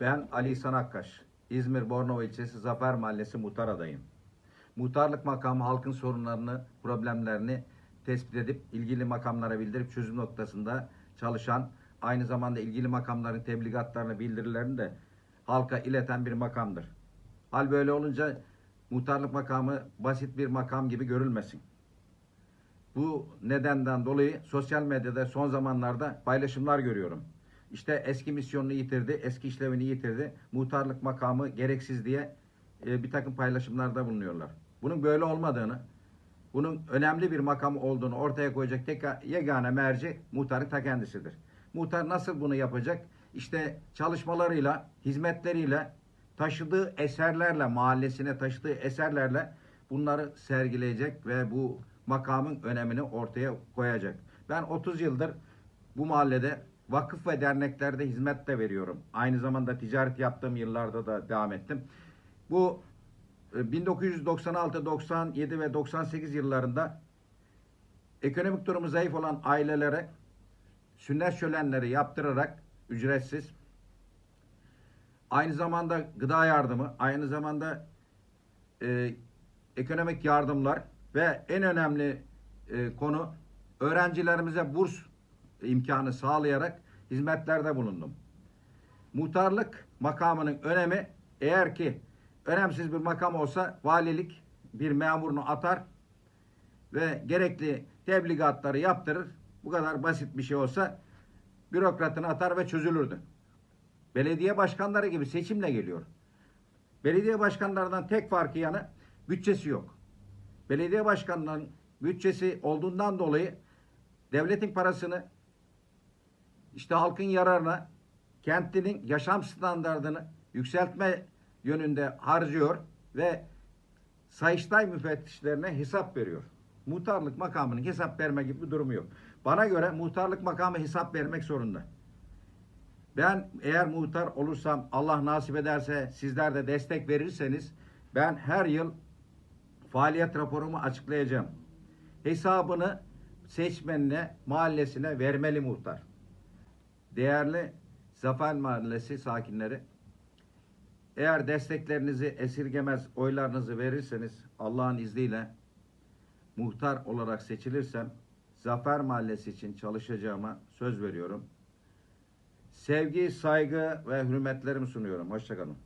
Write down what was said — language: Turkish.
Ben Ali İhsan Akkaş. İzmir Bornova ilçesi Zafer Mahallesi muhtar adayım. Muhtarlık makamı halkın sorunlarını, problemlerini tespit edip ilgili makamlara bildirip çözüm noktasında çalışan, aynı zamanda ilgili makamların tebligatlarını, bildirilerini de halka ileten bir makamdır. Hal böyle olunca muhtarlık makamı basit bir makam gibi görülmesin. Bu nedenden dolayı sosyal medyada son zamanlarda paylaşımlar görüyorum. İşte eski misyonunu yitirdi, eski işlevini yitirdi. Muhtarlık makamı gereksiz diye e, bir takım paylaşımlarda bulunuyorlar. Bunun böyle olmadığını, bunun önemli bir makam olduğunu ortaya koyacak tek yegane merci muhtarın ta kendisidir. Muhtar nasıl bunu yapacak? İşte çalışmalarıyla, hizmetleriyle, taşıdığı eserlerle, mahallesine taşıdığı eserlerle bunları sergileyecek ve bu makamın önemini ortaya koyacak. Ben 30 yıldır bu mahallede vakıf ve derneklerde hizmet de veriyorum. Aynı zamanda ticaret yaptığım yıllarda da devam ettim. Bu e, 1996, 97 ve 98 yıllarında ekonomik durumu zayıf olan ailelere sünnet şölenleri yaptırarak ücretsiz aynı zamanda gıda yardımı, aynı zamanda e, ekonomik yardımlar ve en önemli e, konu öğrencilerimize burs imkanı sağlayarak hizmetlerde bulundum. Muhtarlık makamının önemi eğer ki önemsiz bir makam olsa valilik bir memurunu atar ve gerekli tebligatları yaptırır. Bu kadar basit bir şey olsa bürokratını atar ve çözülürdü. Belediye başkanları gibi seçimle geliyor. Belediye başkanlarından tek farkı yanı bütçesi yok. Belediye başkanlarının bütçesi olduğundan dolayı devletin parasını işte halkın yararına kentinin yaşam standartını yükseltme yönünde harcıyor ve Sayıştay müfettişlerine hesap veriyor. Muhtarlık makamının hesap verme gibi bir durumu yok. Bana göre muhtarlık makamı hesap vermek zorunda. Ben eğer muhtar olursam Allah nasip ederse sizler de destek verirseniz ben her yıl faaliyet raporumu açıklayacağım. Hesabını seçmenine, mahallesine vermeli muhtar. Değerli Zafer Mahallesi sakinleri, eğer desteklerinizi esirgemez, oylarınızı verirseniz Allah'ın izniyle muhtar olarak seçilirsem Zafer Mahallesi için çalışacağıma söz veriyorum. Sevgi, saygı ve hürmetlerimi sunuyorum. Hoşçakalın.